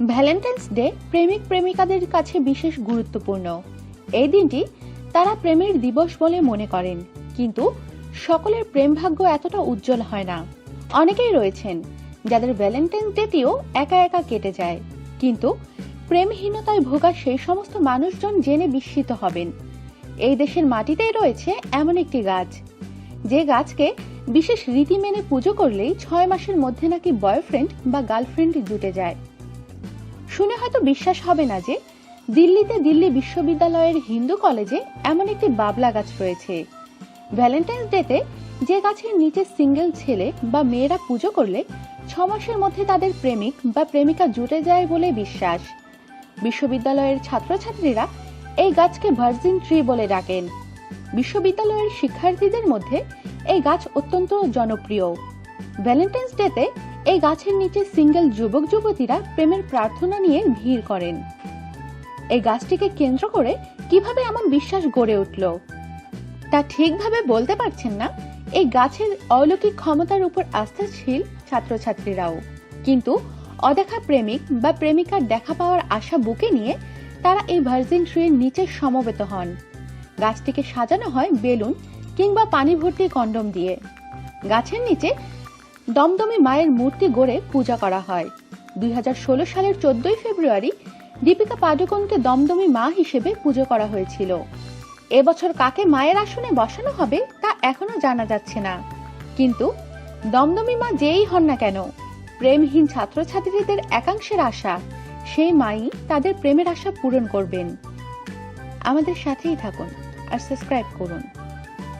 Valentine's day প্রেমিক প্রেমিকাদের কাছে বিশেষ গুরুত্বপূর্ণ। এই দিনটি তারা প্রেমের দিবস বলে মনে করেন, কিন্তু সকলের প্রেম ভাগ্য এতটা উজ্জ্বল হয় না। অনেকেই রয়েছেন যাদের ভ্যালেন্টাইন্স ডেটিও একা একা কেটে যায়, কিন্তু প্রেমহীনতায় ভোগা সেই সমস্ত মানুষজন জেনে বিস্মিত হবেন। এই দেশের মাটিতেই রয়েছে এমন একটি গাছ। যে গাছকে বিশেষ রীতি মেনে পুজো করলেই ছয় মাসের মধ্যে নাকি বয়ফ্রেন্ড বা গার্লফ্রেন্ড জুটে যায়। শুনে হয়তো বিশ্বাস হবে না যে দিল্লিতে দিল্লি বিশ্ববিদ্যালয়ের হিন্দু কলেজে এমন একটি বাবলা গাছ রয়েছে। ভ্যালেন্টাইন্স ডেতে যে গাছের নিচে সিঙ্গেল ছেলে বা মেয়েরা পুজো করলে ছ মাসের মধ্যে তাদের প্রেমিক বা প্রেমিকা জুটে যায় বলে বিশ্বাস। বিশ্ববিদ্যালয়ের ছাত্রছাত্রীরা এই গাছকে ভার্জিন ট্রি বলে ডাকেন। বিশ্ববিদ্যালয়ের শিক্ষার্থীদের মধ্যে এই গাছ অত্যন্ত জনপ্রিয়। ভ্যালেন্টাইন্স ডেতে এই গাছের নিচে সিঙ্গেল যুবক যুবতীরা প্রেমের প্রার্থনা নিয়ে ভিড় করেন। এই গাছটিকে কেন্দ্র করে কীভাবে এমন বিশ্বাস গড়ে উঠল? তা ঠিকভাবে বলতে পারছেন না। এই গাছের অলৌকিক ক্ষমতার উপর আস্থাশীল ছাত্রছাত্রীরাও। কিন্তু অদেখা প্রেমিক বা প্রেমিকার দেখা পাওয়ার আশা বুকে নিয়ে তারা এই ভার্জিন ট্রির নিচে সমবেত হন। গাছটিকে সাজানো হয় বেলুন কিংবা পানি ভর্তি কন্ডম দিয়ে। গাছের নিচে দমদমে মায়ের মূর্তি গড়ে পূজা করা হয়। দুই হাজার ষোলো সালের চোদ্দই ফেব্রুয়ারি দীপিকা পাডুকোনকে দমদমি মা হিসেবে পুজো করা হয়েছিল। এবছর কাকে মায়ের আসনে বসানো হবে তা এখনও জানা যাচ্ছে না। কিন্তু দমদমি মা যেই হন না কেন, প্রেমহীন ছাত্রছাত্রীদের একাংশের আশা, সেই মাই তাদের প্রেমের আশা পূরণ করবেন। আমাদের সাথেই থাকুন আর সাবস্ক্রাইব করুন।